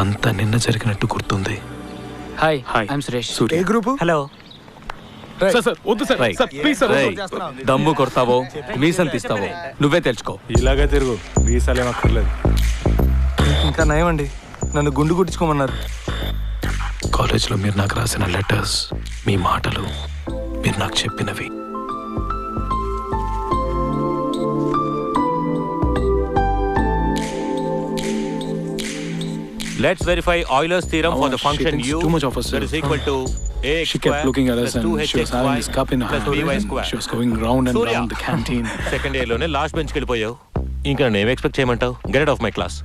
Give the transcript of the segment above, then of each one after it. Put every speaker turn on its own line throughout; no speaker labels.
అంతా నిన్న జరిగినట్టు గుర్తుంది.
Hi
hi
I'm Suresh
Surya.
Group?
Hello
sir sir వద్దు సార్
రేయ్.
సార్ ప్లీజ్ సార్
రేయ్, దమ్ము కొడతావో మీసం తీస్తావో నువ్వే తెలుసుకో.
ఇలాగే తిరుగు వీసాలేం అక్కర్లేదు.
ఇంకా నయమండి నన్ను గుండు కుట్టించుకోమన్నారు.
కాలేజ్లో మీరు నాకు రాసిన లెటర్స్ మీ మాటలు మీరు నాకు చెప్పినవి.
Let's verify Euler's theorem
Oh,
for the function u
too much of herself.
that is equal to ax
She kept looking at us and
2hx
she was having this cup in her hand. She was going round and
Surya.
round the canteen.
Second ఇయర్లోనే last బెంచ్కి వెళ్ళిపోయావు ఇంకా నన్ను ఏం expect చేయమంటావు get off my class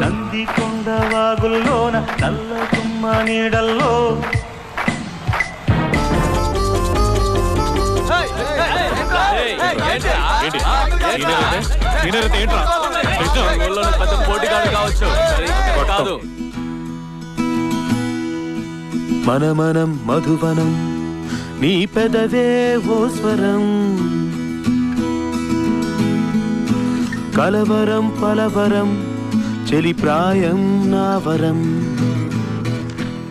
Nandikonda వాగుల్లోన నల్ల తుమ్మ నీడల్లో
పోటీగాడు కావచ్చు కాదు.
మనమనం మధువనం నీ పెదవే ఓ స్వరం. కలవరం పలవరం చెలి ప్రాయం నా వరం.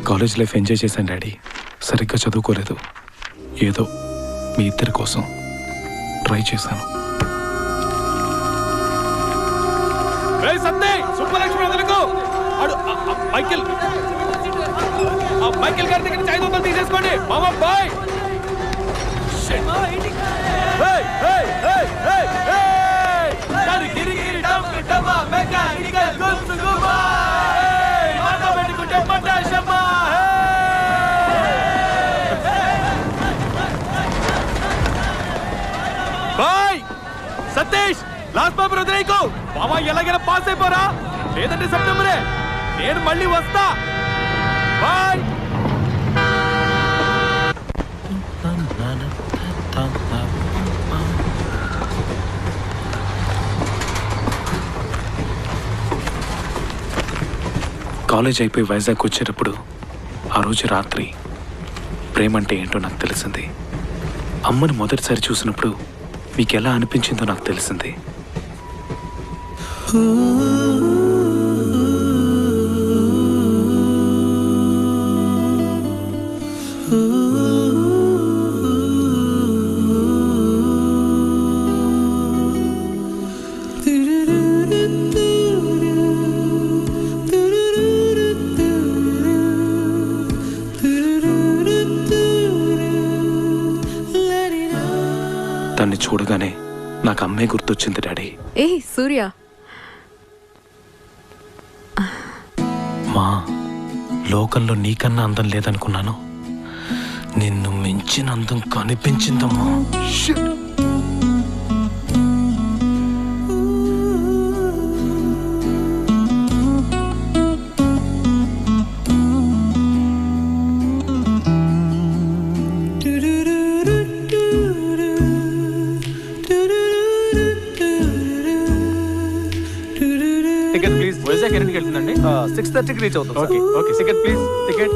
కాలేజ్ లైఫ్ ఎంజాయ్ చేశాను డాడీ. సరిగ్గా చదువుకోలేదు. ఏదో మీ ఇద్దరి కోసం ట్రై చేశాను.
సుబ్బలక్ష్మి వదలకు అడు ఆ, ఆ, మైకేల్ ఆ, మైకేల్ గారి దగ్గర నుంచి ఐదు వందలు తీసేసుకోండి మామ bye bye Satish last paper వదిలేకు బాబా ఎలాగైనా పాస్ అయిపోరా. లేదంటే సెప్టెంబరే. నేను మళ్ళీ వస్తా. బాయ్.
కాలేజ్ అయిపోయి వైజాగ్ వచ్చేటప్పుడు ఆ రోజు రాత్రి ప్రేమ అంటే ఏంటో నాకు తెలిసింది. అమ్మని మొదటిసారి చూసినప్పుడు మీకు ఎలా అనిపించిందో నాకు తెలిసింది. దాన్ని చూడగానే నాకు అమ్మే గుర్తొచ్చింది డాడీ.
ఏ సూర్య.
మా లోకంలో నీకన్నా అందం లేదనుకున్నాను. నిన్ను మించిన అందం కనిపించిందమ్మా.
టికెట్ ప్లీజ్ వైజాగ్ ఎన్నింటికి వెళ్తుందండి.
సిక్స్ థర్టీకి రీచ్ అవుతుంది
okay okay ticket please ticket